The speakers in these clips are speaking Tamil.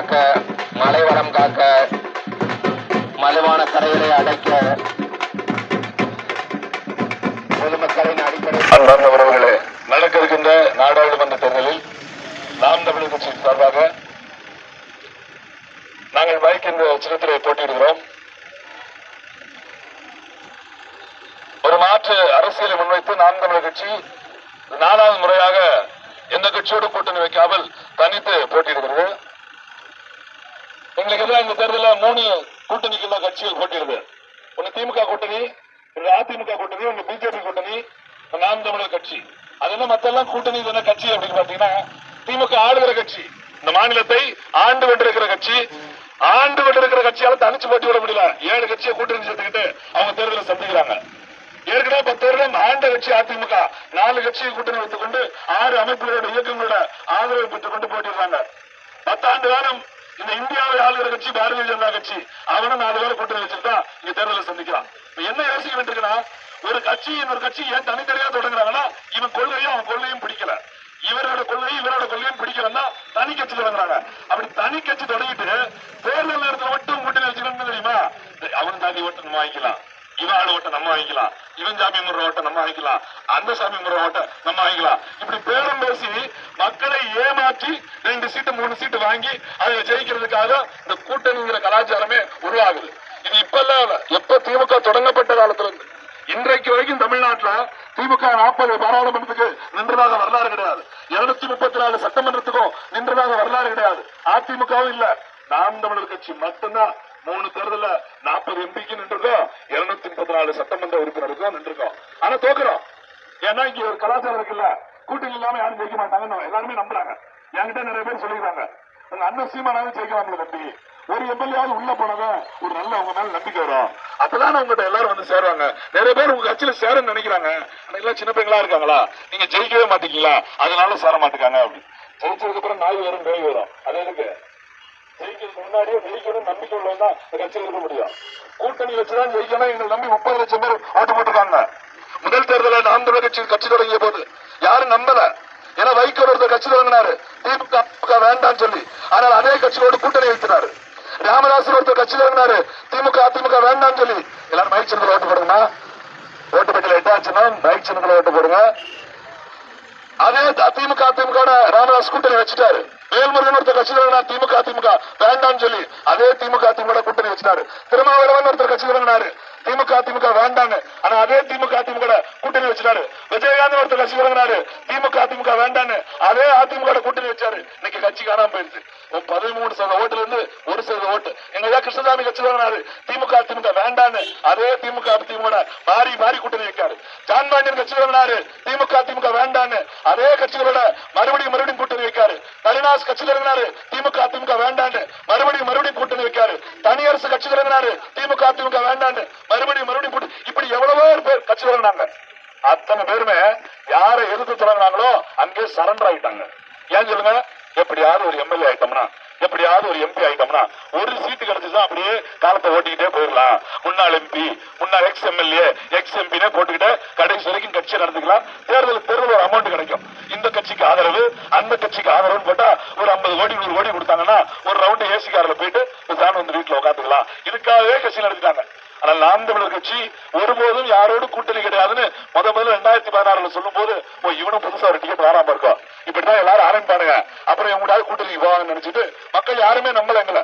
காக்க மலைவளம் காக்க மலிவான கரைகளை அடைக்க பொதுமக்களின் அடிப்படை உறவுகளே நடக்க இருக்கின்ற நாடாளுமன்ற தேர்தலில் நாம் தமிழர் கட்சியின் சார்பாக நாங்கள் பைக் சின்னத்திலே போட்டியிடுகிறோம். ஒரு மாற்று அரசியலை முன்வைத்து நாம் தமிழர் கட்சி நாலாவது முறையாக எந்த கட்சியோடு கூட்டணி வைக்காமல் தனித்து போட்டியிடுகிறது. எங்களுக்கு எதிராக இந்த தேர்தலில் மூணு கூட்டணிக்குள்ள கட்சிகள் போட்டியிடுது. ஒன்று திமுக கூட்டணி ஒரு அதிமுக கூட்டணி ஒன்று பிஜேபி கூட்டணி நாம் தமிழர் கட்சி. அது என்ன மத்தெல்லாம் கூட்டணி என்ன கட்சி அப்படின்னு பாத்தீங்கன்னா திமுக ஆளுகிற கட்சி. இந்த மாநிலத்தை ஆண்டு கொண்டிருக்கிற கட்சி. ஆண்டு கொண்டிருக்கிற கட்சியால தனிச்சு போட்டி விட முடியல. ஏழு கட்சியை கூட்டணி சேர்த்துக்கிட்டு அவங்க தேர்தலை சந்திக்கிறாங்க. ஏற்கனவே பத்து வருடம் ஆண்ட கட்சி அதிமுக. நாலு கட்சியை கூட்டணி வைத்துக் கொண்டு ஆறு அமைப்புகளோட இயக்கங்களோட ஆதரவு பெற்றுக் கொண்டு போட்டிடுறாங்க பத்தாண்டு காலம் இந்த இந்தியாவை ஆளுகிற கட்சி பாரதிய ஜனதா கட்சி அவனும் நாலு பேரை கூட்டணி வச்சுட்டு இங்க தேர்தலை சந்திக்கிறான் என்ன யோசிக்க வேண்டியிருக்குன்னா ஒரு கட்சி இன்னொரு கட்சி ஏன் தனித்தனியா தொடங்குறாங்கன்னா இவன் கொள்கையும் அவன் கொள்கையும் பிடிக்கல. இவரோட கொள்கையும் இவரோட கொள்கையும் பிடிக்கலன்னா தனி கட்சி தொடங்குறாங்க அப்படி தனி கட்சி தொடங்கிட்டு தேர்தல் நேரத்தில் மட்டும் கூட்டணி வச்சுக்கணும்னு தெரியுமா? அவன் தாண்டி ஓட்டு நம்ம வாங்கிக்கலாம். இவன் ஆளு ஓட்ட நம்ம வாங்கிக்கலாம். இவன் சாமி முறை ஓட்ட நம்ம வாங்கிக்கலாம். அந்த சாமி முறை ஓட்ட நம்ம வாங்கிக்கலாம். இப்படி பேரம் பேசி மக்களை ஏமாற்றி ரெண்டு சீட்டு மூணு சீட்டு வாங்கி அதை ஜெயிக்கிறதுக்காக இந்த கூட்டணிங்கிற கலாச்சாரமே உருவாகுது. இது இப்ப இல்ல. எப்ப திமுக தொடங்கப்பட்ட காலத்துல இருந்து இன்றைக்கு வரைக்கும் தமிழ்நாட்டுல திமுக நாற்பது பாராளுமன்றத்துக்கு நின்றதாக வரலாறு கிடையாது. இருநூத்தி முப்பத்தி நாலு சட்டமன்றத்துக்கும் நின்றதாக வரலாறு கிடையாது. அதிமுகவும் இல்ல. நாம் தமிழர் கட்சி மட்டும்தான் மூணு தேர்தல நாற்பது எம்பிக்கு நின்றுருக்கோம். இருநூத்தி முப்பத்தி நாலு சட்டமன்ற உறுப்பினருக்கும் நின்றுருக்கோம். ஆனா தோக்குறோம். ஏன்னா இங்க ஒரு கலாச்சாரம் இருக்குல்ல. கூட்டணி இல்லாம யாரும் ஜெயிக்க மாட்டாங்கன்னு எல்லாருமே நம்புறாங்க. என்கிட்ட நிறைய பேர் சொல்லிடுறாங்க உங்க அண்ணன் சீமானாலும் ஜெயிக்கலாம்ல தம்பி. ஒரு எம்எல்ஏவாவது உள்ள போனதான் ஒரு நல்ல உங்க மேல நம்பிக்கை வரும். அப்பதான் உங்ககிட்ட எல்லாரும் வந்து சேருவாங்க. நிறைய பேர் உங்க கட்சியில சேரன்னு நினைக்கிறாங்க. ஆனா எல்லாம் சின்ன பையங்களா இருக்காங்களா? நீங்க ஜெயிக்கவே மாட்டீங்களா? அதனால சேர மாட்டேங்காங்க அப்படி ஜெயிச்சதுக்கு அப்புறம் நாய் வரும் பேய் வரும். அது எதுக்கு? ஜெயிக்கிறதுக்கு முன்னாடியே ஜெயிக்கணும் நம்பிக்கை உள்ளவங்க தான் கட்சியில் இருக்க முடியும். கூட்டணி வச்சுதான் ஜெயிக்கணும். எங்களை நம்பி முப்பது லட்சம் பேர் ஓட்டு போட்டிருக்காங்க. முதல் தேர்தலில் நாம் தமிழர் கட்சி கட்சி தொடங்கிய போது யாரும் நம்பல. ஏன்னா வைகோ ஒருத்தர் கட்சி தொடங்கினாரு திமுக வேண்டாம் வேண்டாம்னு சொல்லி. ஆனால் அதே கட்சிகளோடு கூட்டணி வைத்தினாரு ராமதாஸ் ஒருத்தர் கட்சி தொடங்கினாரு திமுக அதிமுக வேண்டாம்னு சொல்லி. எல்லாரும் மைக் சின்னத்தில் ஓட்டு போடுங்க ஓட்டு பெட்டியில் எட்டாச்சுன்னா மைக் சின்னத்தில் ஓட்டு போடுங்க. அதே திமுக அதிமுக ராமதாஸ் கூட்டணி வச்சுட்டாரு. வேல்முருகன் ஒருத்தர் கட்சி தொடங்கினார் திமுக அதிமுக வேண்டாம்னு சொல்லி. அதே திமுக அதிமுக கூட்டணி வச்சிட்டாரு. திருமாவளவன் ஒருத்தர் கட்சி தொடங்கினாரு திமுக அதிமுக வேண்டாம் ஆனா அதே திமுக அதிமுக கூட்டணி வச்சிட்டாரு. விஜயகாந்த் ஒருத்தர் கட்சி தொடங்கினாரு. திமுக அதிமுக வேண்டான்னு. அதே அதிமுக கூட்டணி வச்சாரு. இன்னைக்கு கட்சி காணாம போயிருச்சு பதிமூணு சதவீத ஓட்டுல இருந்து ஒரு சதவீத ஓட்டு. எங்க கிருஷ்ணசாமி கட்சி தொடங்கினாரு? திமுக அதிமுக வேண்டான்னு. அதே திமுக அதிமுக மாறி மாறி கூட்டணி வைக்காரு ஜான் பாண்டியன் கட்சி தொடங்கினாரு. திமுக அதிமுக வேண்டான்னு. அதே கட்சிகளோட மறுபடியும் மறுபடியும் கூட்டணி வைக்காரு கருணாஸ் கட்சி தொடங்கினாரு. திமுக அதிமுக வேண்டான்னு. மறுபடியும் மறுபடியும் கூட்டணி வைக்காரு தனியரசு கட்சி தொடங்கினாரு. திமுக அதிமுக வேண்டான்னு. மறுபடியும் மறுபடியும் போட்டு இப்படி எவ்வளவோ பேர் கட்சி தொடங்கினாங்க. அத்தனை பேருமே யாரை எதிர்த்து தொடங்கினாங்களோ அங்கே சரண்டர் ஆயிட்டாங்க. ஏன் சொல்லுங்க? எப்படியாவது ஒரு எம்எல்ஏ ஆயிட்டோம்னா எப்படியாவது ஒரு எம்பி ஆயிட்டோம்னா ஒரு சீட்டு கிடைச்சுதான் அப்படியே காலத்தை ஓட்டிக்கிட்டே போயிடலாம். முன்னாள் எம்பி முன்னாள் எக்ஸ் எம்எல்ஏ எக்ஸ் எம்பினே போட்டுக்கிட்டு கடைசி வரைக்கும் கட்சியை நடந்துக்கலாம் தேர்தல் தேர்தல் ஒரு அமௌண்ட் கிடைக்கும். இந்த கட்சிக்கு ஆதரவு அந்த கட்சிக்கு ஆதரவுன்னு போட்டா ஒரு ஐம்பது கோடி நூறு கோடி கொடுத்தாங்கன்னா ஒரு ரவுண்டு ஏசி காரில் போயிட்டு சாமி வந்து வீட்டில் உட்காந்துக்கலாம் இதுக்காகவே கட்சி நடத்திட்டாங்க. ஆனால் நாம் தமிழர் கட்சி ஒருபோதும் யாரோடு கூட்டணி கிடையாதுன்னு முத முதல்ல ரெண்டாயிரத்தி பதினாறுல சொல்லும் போது ஓ இவனும் புதுசா ஒரு டிக்கெட் வராம இருக்கும் இப்படிதான் எல்லாரும் ஆரம்பிப்பானுங்க அப்புறம் இவங்களாவது கூட்டணிக்கு போவாங்கன்னு நினைச்சிட்டு மக்கள் யாருமே நம்பல எங்களை.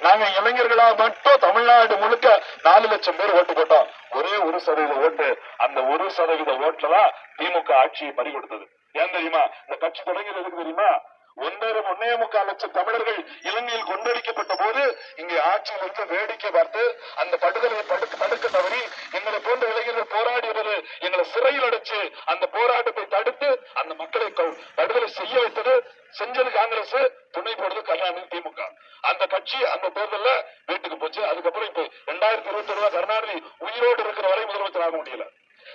நாங்க இளைஞர்களா மட்டும் தமிழ்நாடு முழுக்க நாலு லட்சம் பேர் ஓட்டு போட்டோம். ஒரே ஒரு சதவீத ஓட்டு. அந்த ஒரு சதவீத ஓட்டுல தான் திமுக ஆட்சியை பறி கொடுத்தது ஏன் தெரியுமா? இந்த கட்சி தொடங்கிறதுக்கு தெரியுமா? ஒன்றரை ஒன்னே முக்கால் லட்சம் தமிழர்கள் இலங்கையில் கொண்டளிக்கப்பட்ட போது இங்கே ஆட்சியில் இருந்து வேடிக்கை பார்த்து அந்த படுகொலை படுக்க தடுக்க தவறி எங்களை போன்ற இளைஞர்கள் போராடியவர் எங்களை சிறையில் அடைச்சு அந்த போராட்டத்தை தடுத்து அந்த மக்களை படுகொலை செய்ய வைத்தது செஞ்சது காங்கிரஸ் துணை போடுறது கருணாநிதி திமுக. அந்த கட்சி அந்த தேர்தலில் வீட்டுக்கு போச்சு. அதுக்கப்புறம் இப்ப ரெண்டாயிரத்தி இருபத்தி ஒண்ணு கருணாநிதி உயிரோடு இருக்கிற வரை முதலமைச்சர் ஆக முடியல.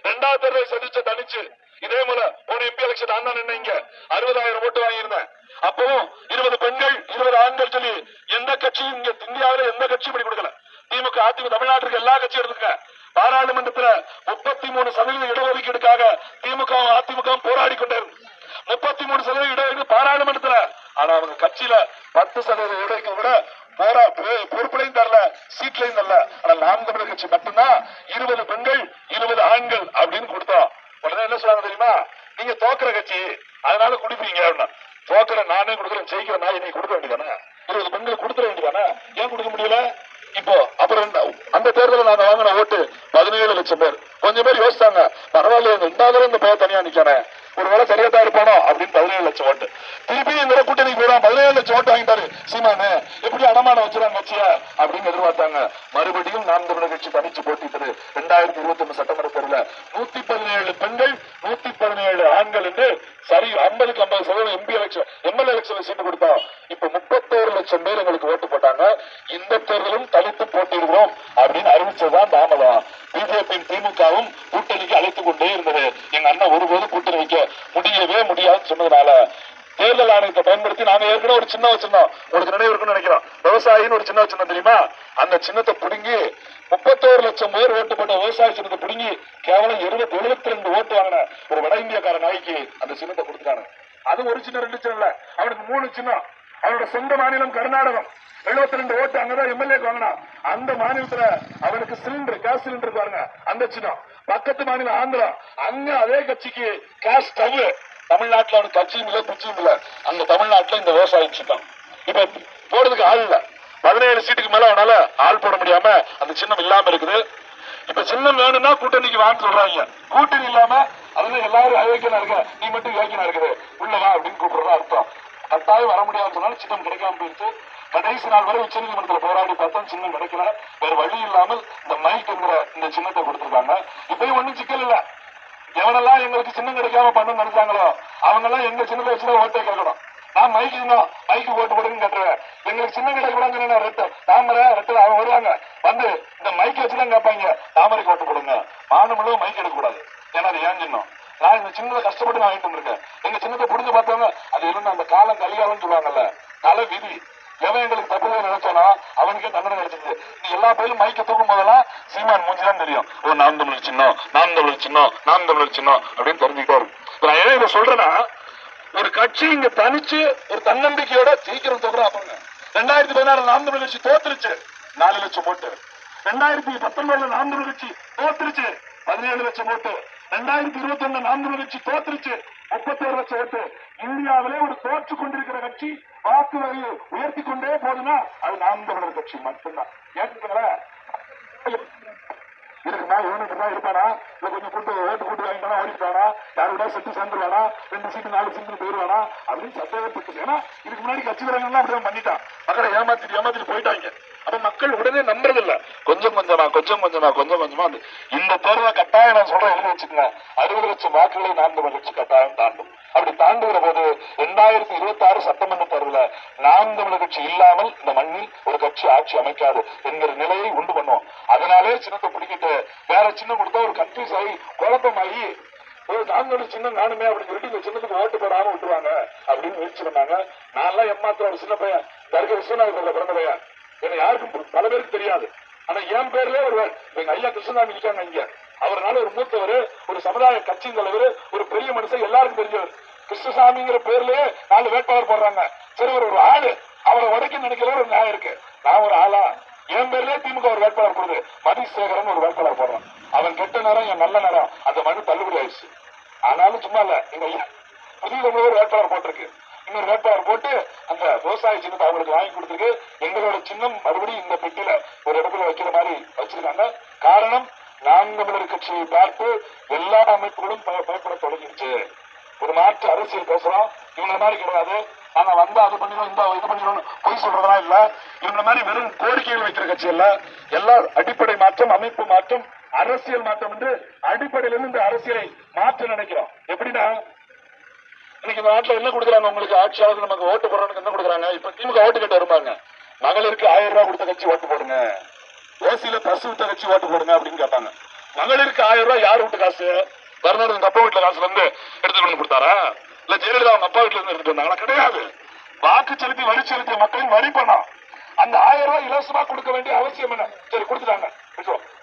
ரெண்டாவது தடவை சந்திச்சு தனிச்சு இதே போல போன எம்பி எலெக்ஷன் நான் தான் இங்க. அறுபதாயிரம் ஓட்டு வாங்கியிருந்தேன். அப்பவும் இருபது பெண்கள் இருபது ஆண்கள் சொல்லி எந்த கட்சியும் இங்க இந்தியாவில எந்த கட்சியும் பண்ணி கொடுக்கல. திமுக அதிமுக தமிழ்நாட்டுக்கு எல்லா கட்சியும் எடுத்துக்க பாராளுமன்றத்துல முப்பத்தி மூணு சதவீத இடஒதுக்கீடுக்காக திமுக அதிமுக போராடி கொண்டாரு முப்பத்தி மூணு சதவீத இடஒதுக்கீடு பாராளுமன்றத்துல. ஆனா அவங்க கட்சியில பத்து சதவீத இடஒதுக்கீடு கூட போரா பொறுப்புலையும் தரல சீட்லையும் தரல. ஆனா நாம் தமிழர் கட்சி மட்டும்தான் இருபது பெண்கள் இருபது ஆண்கள் அப்படின்னு கொடுத்தோம் உடனே என்ன சொல்லாங்க தெரியுமா? நீங்க தோக்குற கட்சி அதனால குடிப்பீங்க அப்படின்னா. தோக்குற நானே கொடுக்குறேன் ஜெயிக்கிற நான் என்னை கொடுக்க வேண்டியதானே? இருபது பெண்கள் கொடுத்துட வேண்டியதானே? ஏன் கொடுக்க முடியல? இப்போ அப்புறம் அந்த தேர்தலில் நாங்க வாங்கின ஓட்டு பதினேழு லட்சம் பேர். கொஞ்சம் பேர் யோசிச்சாங்க பரவாயில்ல ரெண்டாவது இந்த பையன் தனியா நிக்கானே ஒரு வேளை சரியா தான் இருப்பானோ அப்படின்னு பதினேழு லட்சம் ஓட்டு. திருப்பி இந்த கூட்டணிக்கு போயிடும் பதினேழு லட்சம் ஓட்டு வாங்கிட்டாரு சீமானு. எப்படி அடமானம் கட்சியா அப்படின்னு எதிர்பார்த்தாங்க. மறுபடியும் நாம் தமிழர் கட்சி தனிச்சு போட்டிட்டது. ரெண்டாயிரத்தி இருபத்தி ஒண்ணு சட்டமன்ற தேர்தலில் நூத்தி பதினேழு பெண்கள் நூத்தி பதினேழு ஆண்கள் என்று சரி ஐம்பதுக்கு ஐம்பது சதவீதம் MP election MLA election seat கொடுத்தோம். இப்ப முப்பத்தோரு லட்சம் பேர் எங்களுக்கு ஓட்டு போட்டாங்க. இந்த தேர்தலும் தனித்து போட்டியிடுகிறோம் அப்படின்னு அறிவிச்சதுதான் தாமதம். பிஜேபி திமுகவும் கூட்டணிக்கு அழைத்துக் கொண்டே இருந்தது. எங்க அண்ணன் ஒருபோதும் கூட்டணி வைக்க முடியவே முடியாதுன்னு சொன்னதுனால தேர்தல் ஆணையத்தை பயன்படுத்தி நாங்க ஏற்கனவே ஒரு சின்ன வச்சிருந்தோம் உங்களுக்கு நினைவு இருக்குன்னு நினைக்கிறோம் விவசாயின்னு ஒரு சின்னம் வச்சிருந்தோம் தெரியுமா அந்த சின்னத்தை பிடுங்கி முப்பத்தோரு லட்சம் பேர் ஓட்டு போட்ட விவசாய சின்னத்தை பிடுங்கி கேவலம் இருபத்தி எழுபத்தி ரெண்டு ஓட்டு வாங்கின ஒரு வட இந்தியக்கார நாய்க்கு அந்த சின்னத்தை கொடுத்துட்டாங்க அது ஒரு சின்ன ரெண்டு சின்ன இல்ல. அவனுக்கு மூணு சின்னம். அவனோட சொந்த மாநிலம் கர்நாடகம். 72 ரெண்டு ஓட்டு அங்கதான் எம்எல்ஏ வாங்கினான் அந்த மாநிலத்துல அவனுக்கு சிலிண்டர் கேஸ் சிலிண்டர் பாருங்க அந்த சின்னம். பக்கத்து மாநிலம் ஆந்திரா. அங்க அதே கட்சிக்கு கேஸ் ஸ்டவ் தமிழ்நாட்டுல அவனுக்கு கட்சியும் இல்ல குச்சியும் இல்ல. அங்க தமிழ்நாட்டுல இந்த விவசாயம் சின்னம் இப்ப போடுறதுக்கு ஆள் இல்லை. பதினேழு சீட்டுக்கு மேல அவனால ஆள் போட முடியாம அந்த சின்னம் இல்லாம இருக்குது. இப்ப சின்னம் வேணும்னா கூட்டணிக்கு வாங்க சொல்றாங்க. கூட்டணி இல்லாம அதுல எல்லாரும் அயோக்கியனா இருக்க நீ மட்டும் யோக்கியனா இருக்குது. உள்ளவா அப்படின்னு கூப்பிடுறதா அர்த்தம். கட்டாயம் வர முடியாதுன்னு சொன்னாலும் சின்னம் கிடைக்காம போயிடுச்சு. கடைசி நாள் வரை உச்ச நீதிமன்றத்தில் போராடி பார்த்தோம் சின்னம் கிடைக்கல. வேற வழி இல்லாமல் இந்த மைக்ங்கிற இந்த சின்னத்தை கொடுத்திருக்காங்க. இப்பயும் ஒண்ணும் சிக்கல் இல்ல. எவனெல்லாம் எங்களுக்கு சின்னம் கிடைக்காம பண்ண நினைச்சாங்களோ அவங்க எல்லாம் எங்க சின்னத்தை வச்சுதான் ஓட்டே கேட்கணும். நான் மைக்கு மைக்கு ஓட்டு போடுன்னு கேட்டுருவேன். எங்களுக்கு சின்ன கிடைக்கூடாதுன்னு ரெட்டு தாமரை ரெட்டு அவங்க வருவாங்க. வந்து இந்த மைக் வச்சுதான் கேட்பாங்க. தாமரை ஓட்டு கொடுங்க. மாநிலம் மைக் எடுக்கக்கூடாது ஏன்னா அது ஏன் சின்னம்? நான் இந்த சின்னதை கஷ்டப்பட்டு நான் வாங்கிட்டு வந்திருக்கேன். எங்க சின்னத்தை புடிஞ்சு பார்த்தவங்க அது இருந்து அந்த காலம் கலிகாலம்னு சொல்லுவாங்கல்ல தலை விதி. எவன் எங்களுக்கு தப்பு நினைச்சானோ அவனுக்கே தண்டனை கிடைச்சது நீ எல்லா பேரும் மைக்க தூக்கும் போதெல்லாம் சீமான் மூஞ்சிதான் தெரியும். ஓ நாம் தமிழர் சின்னம் நாம் தமிழர் சின்னம் நாம் தமிழர் சின்னம் அப்படின்னு தெரிஞ்சுக்கிட்டே இருக்கும். நான் ஏன் இதை சொல்றேன்னா ஒரு கட்சி இங்க தனிச்சு ஒரு தன்னம்பிக்கையோட சீக்கிரம் தவிர அவங்க ரெண்டாயிரத்தி பதினாறு நாம் தமிழ் கட்சி தோத்துருச்சு. நாலு லட்சம் ஓட்டு. ரெண்டாயிரத்தி பத்தொன்பதுல நாம் தமிழ் கட்சி தோத்துருச்சு. பதினேழு லட்சம் ஓட்டு. ரெண்டாயிரத்தி இருபத்தி ஒண்ணு நாம் தமிழ் கட்சி தோத்துருச்சு. முப்பத்தோரு லட்சம் ஓட்டு. இந்தியாவிலே ஒரு தோற்று கொண்டிருக்கிற கட்சி வாக்கு வகையை உயர்த்தி கொண்டே போதுன்னா அது நாம் தமிழர் கட்சி மட்டும்தான். ஏற்றுக்கிறேன் இருக்குமா இவனுக்கு தான் இருப்பானா இல்ல கொஞ்சம் கூட்டு ஓட்டு கூட்டு வாங்கிட்டானா ஓடிட்டானா யாரோட செட்டு சேர்ந்துருவானா? ரெண்டு சீட்டு நாலு சீட்டு போயிருவானா? அப்படின்னு சந்தேகப்பட்டு ஏன்னா இதுக்கு முன்னாடி கட்சிக்காரங்க அப்படியே பண்ணிட்டான். மக்களை ஏமாத்திட்டு ஏமாத்திட்டு போயிட்டாங்க. அப்ப மக்கள் உடனே நம்புறது கொஞ்சம் கொஞ்சமா கொஞ்சம் கொஞ்சமா கொஞ்சம் கொஞ்சமா வந்து இந்த தேர்தலை கட்டாயம் நான் சொல்றேன் எழுதி வச்சுக்கோங்க. அறுபது லட்சம் வாக்குகளை நாம் தமிழ் கட்டாயம் தாண்டும். அப்படி தாண்டுகிற போது ரெண்டாயிரத்தி இருபத்தி ஆறு சட்டமன்ற தேர்தல நாம் தமிழர் கட்சி இல்லாமல் இந்த மண்ணில் ஒரு கட்சி ஆட்சி அமைக்காது என்கிற நிலையை உண்டு பண்ணுவோம். அதனாலே சின்னத்தை பிடிக்கிட்டு வேற சின்னம் கொடுத்தா ஒரு கன்ஃபியூஸ் ஆகி குழப்பமாகி ஒரு நாங்களோட சின்னம் நானுமே அப்படின்னு சொல்லிட்டு இந்த சின்னத்துக்கு ஓட்டு போடாம விட்டுருவாங்க அப்படின்னு முயற்சி பண்ணாங்க. நான்லாம் எம்மாத்திரம் ஒரு சின்ன பையன். தர்க விஸ்வநாதபுரத்தில் பிறந்த பையன். என்ன யாருக்கும் பல பேருக்கு தெரியாது. ஆனா என் பேர்லயே ஒருவர் எங்க ஐயா கிருஷ்ணசாமி இருக்காங்க இங்க. அவர்னால ஒரு மூத்தவர் ஒரு சமுதாய கட்சியின் தலைவர் ஒரு பெரிய மனுஷன் எல்லாருக்கும் தெரிஞ்சவர். கிருஷ்ணசாமிங்கிற பேர்லயே நாலு வேட்பாளர் போடுறாங்க. சரி ஒரு ஒரு ஆளு. அவரை உடைக்க நினைக்கிற ஒரு நியாயம் இருக்கு. நான் ஒரு ஆளா? என் பேர்லயே திமுக ஒரு வேட்பாளர் போடுது. மதிசேகரன் ஒரு வேட்பாளர் போடுறான். அவன் கெட்ட நேரம் என் நல்ல நேரம். அந்த மனு தள்ளுபடி ஆயிடுச்சு. ஆனாலும் சும்மா இல்ல. எங்க ஐயா புதிய ஒரு வேட்பாளர் போட்டிருக்கு. இன்னொரு வேட்பாளர் போட்டு அந்த விவசாய சின்னத்தை அவங்களுக்கு வாங்கி கொடுத்துருக்கு. எங்களோட சின்னம் மறுபடியும் இந்த பெட்டியில ஒரு இடத்துல வைக்கிற மாதிரி வச்சிருக்காங்க. காரணம் நாம் தமிழர் கட்சியை பார்த்து எல்லா அமைப்புகளும் பய- பயப்பட தொடங்கிடுச்சு. ஒரு மாற்று அரசியல் பேசுறோம். இவங்க மாதிரி கிடையாது. ஆனா வந்து அது பண்ணிடும் இந்த இது பண்ணிடும் பொய் சொல்றதெல்லாம் இல்ல. இவங்க மாதிரி வெறும் கோரிக்கைகள் வைக்கிற கட்சி இல்ல. எல்லா அடிப்படை மாற்றம் அமைப்பு மாற்றம் அரசியல் மாற்றம் என்று அடிப்படையிலிருந்து இந்த அரசியலை மாற்ற நினைக்கிறோம். எப்படின்னா இன்னைக்கு இந்த நாட்டுல என்ன கொடுக்குறாங்க உங்களுக்கு? ஆட்சியாளர்கள் நமக்கு ஓட்டு போடுறவனுக்கு என்ன கொடுக்குறாங்க? இப்ப திமுக ஓட்டு கேட்டு வருவாங்க மகளிருக்கு ஆயிரம் ரூபாய் கொடுத்த கட்சி ஓட்டு போடுங்க. ஓசியில பஸ் விட்ட கட்சி ஓட்டு போடுங்க அப்படின்னு கேட்பாங்க. மகளிருக்கு ஆயிரம் ரூபாய் யார் விட்டு காசு? கருணாநிதி அப்பா வீட்டுல காசுல இருந்து எடுத்துட்டு வந்து கொடுத்தாரா? இல்ல ஜெயலலிதா அவங்க அப்பா வீட்டுல இருந்து எடுத்துட்டு வந்தாங்களா? கிடையாது. வாக்கு செலுத்தி வரி செலுத்திய மக்களின் வரி பணம். அந்த ஆயிரம் ரூபாய் இலவசமா கொடுக்க வேண்டிய அவசியம் என்ன? சரி கொடுத்துட்டாங்க.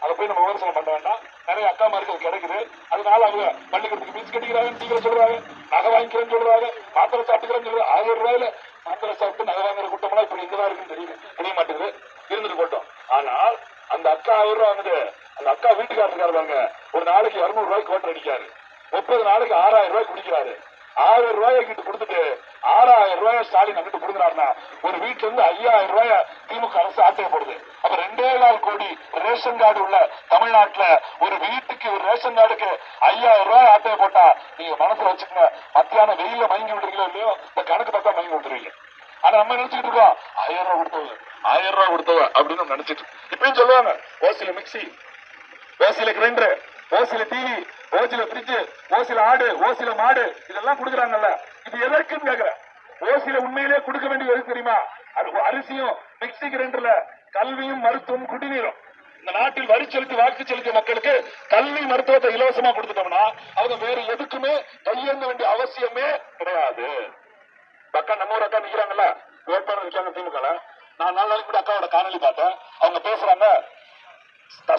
அதை போய் நம்ம விமர்சனம் பண்ண வேண்டாம். நிறைய அக்கா மாருக்கு அது கிடைக்குது. அதனால அவங்க பள்ளிக்கூடத்துக்கு பீச் கட்டிக்கிறாங்க டீக்கரை சொல்றாங்க நகை வாங்கிக்கிறேன்னு சொல்றாங்க மாத்திரை சாப்பிட்டுக்கிறேன்னு சொல்றாங்க. ஆயிரம் ரூபாயில மாத்திரை சாப்பிட்டு நகை வாங்குற கூட்டம்லாம் இப்படி எங்கதான் இருக்குன்னு தெரியுது தெரிய மாட்டேங்குது. இருந்துட்டு போட்டோம். ஆனால் அந்த அக்கா ஆயிரம் ரூபாய் வந்துட்டு அந்த அக்கா வீட்டுக்காரர் இருக்காரு பாருங்க ஒரு நாளைக்கு இருநூறு ரூபாய்க்கு கோட்டை அடிக்காரு முப்பது நாளைக்கு ஆறாயிரம் ரூபாய் குடிக்கிறாரு. ஆயிரம் ரூபாய் கிட்ட கொடுத்துட்டு ஆறாயிரம் ரூபாய் ஸ்டாலின் அங்கிட்டு கொடுக்குறாருன்னா ஒரு வீட்டுல இருந்து ஐயாயிரம் ரூபாய் திமுக அரசு ஆட்டையப்படுது அப்ப ரெண்டே நாள் கோடி ரேஷன் கார்டு உள்ள தமிழ்நாட்டுல ஒரு வீட்டுக்கு ஒரு ரேஷன் கார்டுக்கு ஐயாயிரம் ரூபாய் ஆட்டைய போட்டா நீங்க மனசுல வச்சுக்கோங்க மத்தியானம் வெயில மயங்கி விடுறீங்களோ இல்லையோ இந்த கணக்கு பார்த்தா மயங்கி விட்டுருவீங்க ஆனா நம்ம நினைச்சிட்டு இருக்கோம் ஆயிரம் ரூபாய் கொடுத்தவங்க ஆயிரம் ரூபாய் கொடுத்தவ அப்படின்னு நினைச்சிட்டு இப்பயும் சொல்லுவாங்க ஓசில மிக்சி ஓசில கிரைண்டர் ஓசில டிவி ஓசில பிரிட்ஜ் ஓசில ஆடு ஓசில மாடு இதெல்லாம் கொடுக்குறாங்கல்ல. இது எதற்குன்னு கேக்குறேன் ஓசில உண்மையிலே கொடுக்க வேண்டியது எது தெரியுமா? அரி- அரிசியும் மிக்சி கிரைண்டர்ல கல்வியும் மருத்துவம் குடிநீரும். இந்த நாட்டில் வரி செலுத்தி வாக்கு செலுத்திய மக்களுக்கு கல்வி மருத்துவத்தை இலவசமா கொடுத்துட்டோம்னா அவங்க வேற எதுக்குமே கையேந்த வேண்டிய அவசியமே கிடையாது. அக்கா நம்ம ஒரு அக்கா நிக்கிறாங்கல்ல வேட்பாளர் இருக்காங்க திமுக நான் நாலு நாளைக்கு கூட அக்காவோட காணொலி பார்த்தேன். அவங்க பேசுறாங்க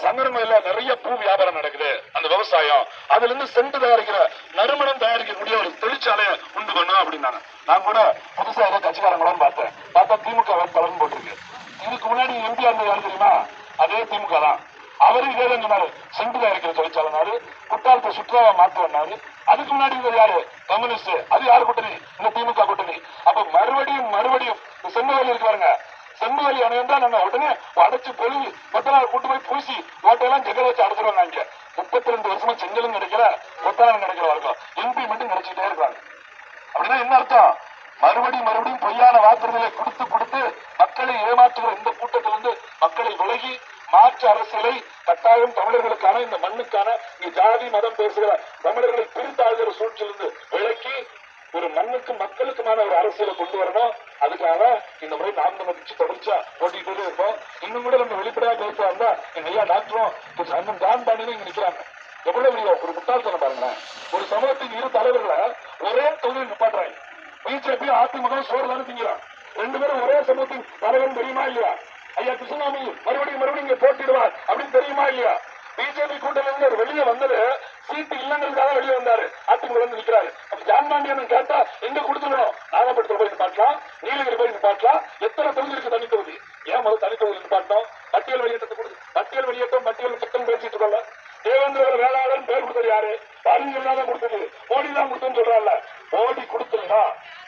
சங்கரங்கோயில நிறைய பூ வியாபாரம் நடக்குது. அந்த விவசாயம் அதுல இருந்து செண்டு தயாரிக்கிற நறுமணம் தயாரிக்கக்கூடிய ஒரு தொழிற்சாலையை உண்டு பண்ணும் அப்படின்னாங்க. நான் கூட புதுசா ஏதோ கட்சிக்காரங்களும் பார்த்தேன். பார்த்தா திமுக வேட்பாளர்னு போட்டிருக்கு. இதுக்கு முன்னாடி எம்பி அந்த யாரு தெரியுமா? அதே திமுக தான். அவரு இதே தான் சொன்னாரு. சென்று தயாரிக்கிற தொழிற்சாலைனாரு குற்றாலத்தை சுற்றுலாவை மாற்றுவனாரு அதுக்கு முன்னாடி இருந்தது யாரு? கம்யூனிஸ்ட் அது யாரு கூட்டணி? இந்த திமுக கூட்டணி. அப்ப மறுபடியும் மறுபடியும் இந்த இருக்கு பாருங்க. செம்புவெளி அணையம் தான் நாங்க உடனே அடைச்சு பொழுது கொத்தனார் கூட்டு போய் பூசி ஓட்டையெல்லாம் செங்கல் வச்சு அடைச்சிருவாங்க இங்க. முப்பத்தி ரெண்டு வருஷமா செங்கலும் கிடைக்கல கொத்தனாரும் கிடைக்கல வரைக்கும் எம்பி மட்டும் கிடைச்சிட்டே இருக்காங்க. அப்படின்னா என்ன அர்த்தம்? மறுபடியும் மறுபடியும் பொய்யான வாக்குறுதிகளை கொடுத்து கொடுத்து மக்களை ஏமாற்றுகிற இந்த கூட்டத்திலிருந்து மக்களை விலகி மாற்று அரசியலை கட்டாயம் தமிழர்களுக்கான இந்த மண்ணுக்கான இங்க ஜாதி மதம் பேசுகிற தமிழர்களை பிரித்தாழ்கிற சூழ்ச்சியிலிருந்து விலக்கி ஒரு மண்ணுக்கு மக்களுக்குமான ஒரு அரசியலை கொண்டு வரணும். அதுக்காக இந்த முறை நாம் நம்ம கட்சி தொடர்ச்சியா ஓட்டிட்டு இருக்கோம். இன்னும் கூட நம்ம வெளிப்படையா பேசுவாங்க எங்க ஐயா டாக்டரும் அண்ணன் தான் பாண்டியும் இங்க நிக்கிறாங்க. எவ்வளவு பெரிய ஒரு முட்டாள்தனம் பாருங்களேன். ஒரு சமூகத்தின் இரு தலைவர்களை ஒரே தொகுதியில் நிப்பாட்டுறாங்க. பிஜேபி அதிமுக சோறு தானே திங்கிறான். ரெண்டு பேரும் ஒரே சமூகத்தின் தலைவன் தெரியுமா இல்லையா? ஐயா கிருஷ்ணசாமி மறுபடியும் மறுபடியும் இங்க போட்டிடுவார் அப்படின்னு தெரியுமா இல்லையா? பிஜேபி கூட்டணி அவர் வெளியே வந்தது சீட்டு இல்லைங்கிறதுக்காக வெளியே வந்தாரு. அதிமுக வந்து நிக்கிறாரு. அப்ப கேட்டா எங்க கொடுத்துருக்கணும் நாகப்பட்டினம் போய் நிப்பாட்டலாம் நீலகிரி போய் நிப்பாட்டலாம் எத்தனை தொகுதி இருக்கு தனி தொகுதி ஏன் முதல் தனி தொகுதி நிப்பாட்டோம் பட்டியல் வெளியேற்றத்தை கொடுத்து பட்டியல் வெளியேற்றம் பட்டியல் சட்டம் பேசிட்டு இருக்கோம்ல தேவேந்திர வேளாளர் பேர் கொடுத்தது யாரு பாரதிய தான் கொடுத்தது மோடி தான் கொடுத்ததுன்னு சொல்றாருல மோடி கொடுத்திருந்தா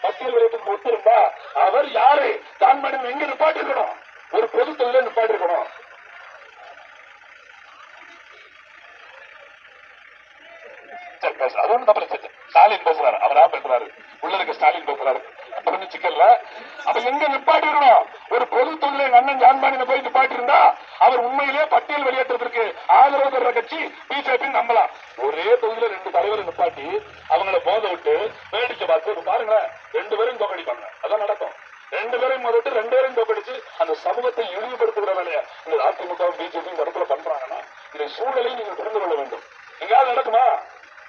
பட்டியல் வெளியேற்றத்துக்கு ஒத்திருந்தா அவர் யாரு ஜான் பாண்டியன் எங்க நிப்பாட்டி இருக்கணும் ஒரு பொது தொகுதியில நிப்பாட்டி இருக்கணும் சரி பேச அது ஒண்ணும் தப்பு இல்லை. சரி, சரி. ஸ்டாலின் பேசுறாரு அவரா பேசுறாரு உள்ள இருக்க ஸ்டாலின் பேசுறாரு சிக்கல்ல அப்ப எங்க நிப்பாட்டி ஒரு பொது தொழிலை அண்ணன் ஜான்பாணியில போய் நிப்பாட்டி இருந்தா அவர் உண்மையிலேயே பட்டியல் வெளியேற்றத்திற்கு ஆதரவு தர்ற கட்சி பிஜேபி நம்பலாம். ஒரே தொகுதியில ரெண்டு தலைவரை நிப்பாட்டி அவங்கள போத விட்டு வேடிக்கை பார்த்து இப்ப பாருங்களேன் ரெண்டு பேரும் தோக்கடிப்பாங்க. அதான் நடக்கும். ரெண்டு பேரையும் முதட்டு ரெண்டு பேரையும் தோக்கடிச்சு அந்த சமூகத்தை இழிவுபடுத்துகிற வேலையை இந்த அதிமுக பிஜேபி இந்த இடத்துல பண்றாங்கன்னா இந்த சூழலை நீங்கள் புரிந்து கொள்ள வேண்டும். எங்கேயாவது நடக்குமா?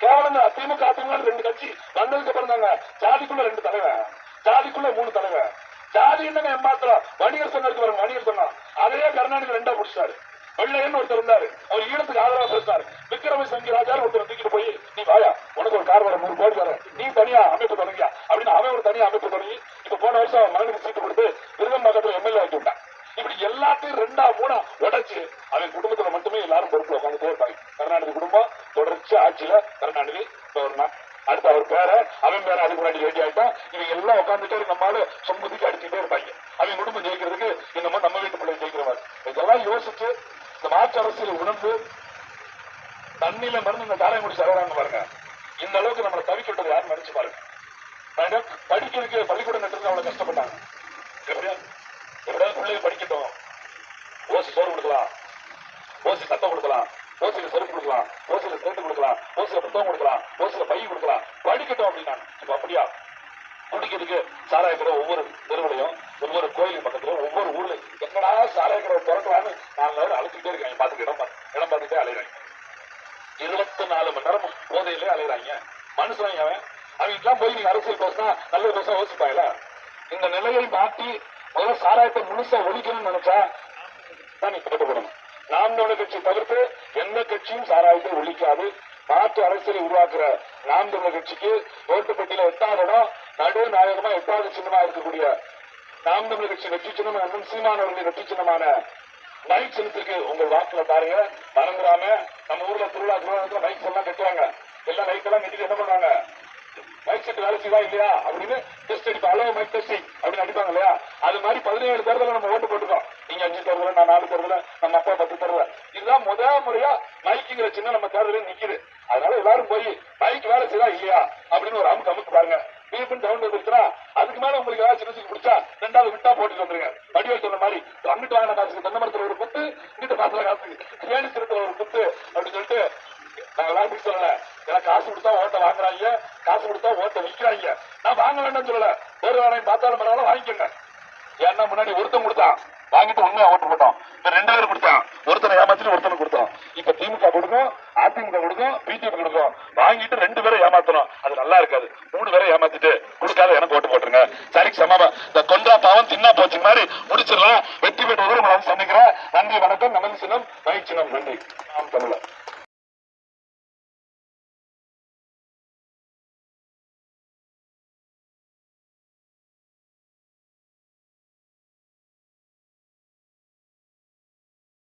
கேவலம் தான். திமுக அதிமுக ரெண்டு கட்சி வந்ததுக்கு அப்புறம் தாங்க ஜாதிக்குள்ள ரெண்டு தலைவன். ஜாதிக்குள்ள மூணு தலைவர் ஜாதி என்னங்க ஏமாத்திரம் வணிகர் சொன்ன வரும் வணிகர் சொன்னா அதையே கருணாநிதி ரெண்டா முடிச்சாரு. வெள்ளையன் ஒருத்தர் இருந்தாரு. அவர் ஈழத்துக்கு ஆதரவா பேசினாரு. விக்ரம சங்கி ராஜா ஒருத்தர் தூக்கிட்டு போய் நீ வாயா உனக்கு ஒரு கார் வர நூறு கோடி வர. நீ தனியா அமைப்பு தொடங்கியா? அப்படின்னு அவன் ஒரு தனியா அமைப்பு தொடங்கி இப்ப போன வருஷம் அவன் மகனுக்கு சீட்டு கொடுத்து விருதம்பாக்கத்துல எம்எல்ஏ ஆக்கி விட்டான். இப்படி எல்லாத்தையும் ரெண்டா மூணா உடைச்சு அவன் குடும்பத்துல மட்டுமே எல்லாரும் பொறுப்பு உட்காந்துட்டே இருப்பாங்க. கருணாநிதி குடும்பம் தொடர்ச்சி ஆட்சியில கருணாநிதி அடுத்து அவர் பேர அவன் பேர அதுக்கு முன்னாடி ரெடி ஆயிட்டான் இவங்க எல்லாம் உட்காந்துட்டே நம்மளால சொம்புதிக்கு அடிச்சுட்டே இருப்பாங்க. அவன் குடும்பம் ஜெயிக்கிறதுக்கு என்னமோ நம்ம வீட்டு பிள்ளை ஜெயிக்கிறவாரு. இதெல்லாம் யோசிச்சு இந்த மாற்று அரசியல் உணர்ந்து தண்ணியில மருந்து இந்த காரைக்குடி சரவராங்க பாருங்க. இந்த அளவுக்கு நம்மளை தவிக்கிட்டது யாரும் நினைச்சு பாருங்க. படிக்கிறதுக்கு பள்ளிக்கூடம் கட்டுறது அவ்வளவு கஷ்டப்பட்டாங்க. எப்படியா எப்படியாவது பிள்ளைய படிக்கட்டும். ஓசி சோறு கொடுக்கலாம். ஓசி சத்தம் கொடுக்கலாம். ஓசியில செருப்பு கொடுக்கலாம். ஓசியில சேர்த்து கொடுக்கலாம். ஓசியில புத்தகம் கொடுக்கலாம். ஓசியில பை கொடுக்கலாம். படிக்கட்டும் அப்படின்னா இப்ப அப்படியா? குடிக்கிறதுக்கு சாராய ஒவ்வொரு தெருவிலையும் ஒவ்வொரு கோயில் பக்கத்துல ஒவ்வொரு ஊர்ல எங்கடா சாராய கடை திறக்கலான்னு நாலு நேரம் அழைச்சிக்கிட்டே இருக்காங்க. பாத்துட்டு இடம் பார்த்து இடம் பார்த்துட்டே அலையிறாங்க. இருபத்தி நாலு மணி நேரம் போதையிலே அலையிறாங்க. மனுஷன் அவன் அவங்கெல்லாம் போய் நீங்க அரசியல் பேசினா நல்ல பேச யோசிப்பாங்களா இந்த நிலையை மாற்றி முதல்ல சாராயத்தை முழுசா ஒழிக்கணும்னு நினைச்சா தான் நீ கட்டுப்படணும் நாம் தமிழர் கட்சி தவிர்த்து எந்த கட்சியும் சாராயத்தை ஒழிக்காது. மாற்று அரசியலை உருவாக்குற நாம் தமிழர் கட்சிக்கு ஓட்டுப்பட்டியில எட்டாவது இடம் நடு நாயகமா எட்டாவது சின்னமா இருக்கக்கூடிய நாம் தமிழர் கட்சி வெற்றி சின்னம் அண்ணன் சீமானவர்களின் வெற்றி சின்னமான மைக் சின்னத்திற்கு உங்கள் வாக்குல பாருங்க. மறந்துடாம நம்ம ஊர்ல திருவிழா திருவிழா மைக்ஸ் எல்லாம் கட்டுவாங்க எல்லாம் மைக் எல்லாம் கட்டிட்டு என்ன பண்றாங்க மைக் செட் வேலை செய்வா இல்லையா? அப்படின்னு டெஸ்ட் அடிப்பா. அளவு மைக் டெஸ்டிங் அப்படின்னு அடிப்பாங்க இல்லையா? அது மாதிரி பதினேழு தேர்தல நம்ம ஓட்டு போட்டுக்கோம் நீங்க அஞ்சு தருவல நான் நாலு தருவல நம்ம அப்பா பத்து தேர்தல இதுதான் முதல் முறையா மைக்குங்கிற சின்ன நம்ம தேர்தல நிக்குது. அதனால எல்லாரும் போய் மைக் வேலை செய்யா இல்லையா? அப்படின்னு ஒரு அமுக்கு அமுக்கு பாருங்க. பீப்புன்னு டவுன் வந்துருச்சுன்னா அதுக்கு மேல உங்களுக்கு ஏதாவது சின்ன பிடிச்சா ரெண்டாவது விட்டா போட்டுட்டு வந்துருங்க. வடிவல் சொன்ன மாதிரி அங்கிட்டு வாங்கின காசுக்கு தென்னை மரத்துல ஒரு குத்து இங்கிட்டு காசுல காசுக்கு ஏழு சிறுத்துல ஒரு குத்து அப்படின்னு சொல்லிட்டு நான் எல்லாருக்கும் சொல்லல. எனக்கு காசு கொடுத்தா ஓட்ட வாங்குறாங்க காசு கொடுத்தா ஓட்ட விற்கிறாங்க. நான் வாங்க வேண்டாம்னு சொல்லல. ஒரு வேலையும் பார்த்தாலும் பரவாயில்ல வாங்கிக்கோங்க. ஏன்னா முன்னாடி ஒருத்தன் கொடுத்தான். வாங்கிட்டு உண்மையா ஓட்டு போட்டோம் இப்ப ரெண்டு பேரும் கொடுத்தான். ஒருத்தனை ஏமாத்திட்டு ஒருத்தனை கொடுத்தோம் இப்ப திமுக கொடுக்கும் அதிமுக கொடுக்கும் பிஜேபி கொடுக்கும். வாங்கிட்டு ரெண்டு பேரும் ஏமாத்தணும். அது நல்லா இருக்காது. மூணு பேரை ஏமாத்திட்டு கொடுக்காத எனக்கு ஓட்டு போட்டுருங்க. சரி சமமா. இந்த கொன்றா பாவம் தின்னா போச்சு மாதிரி முடிச்சிடலாம். வெற்றி பெற்றவர் உங்களை வந்து சந்திக்கிறேன். நன்றி வணக்கம். நமது சின்னம். மகிழ்ச்சினம் நன்றி. நாம் தமிழர்.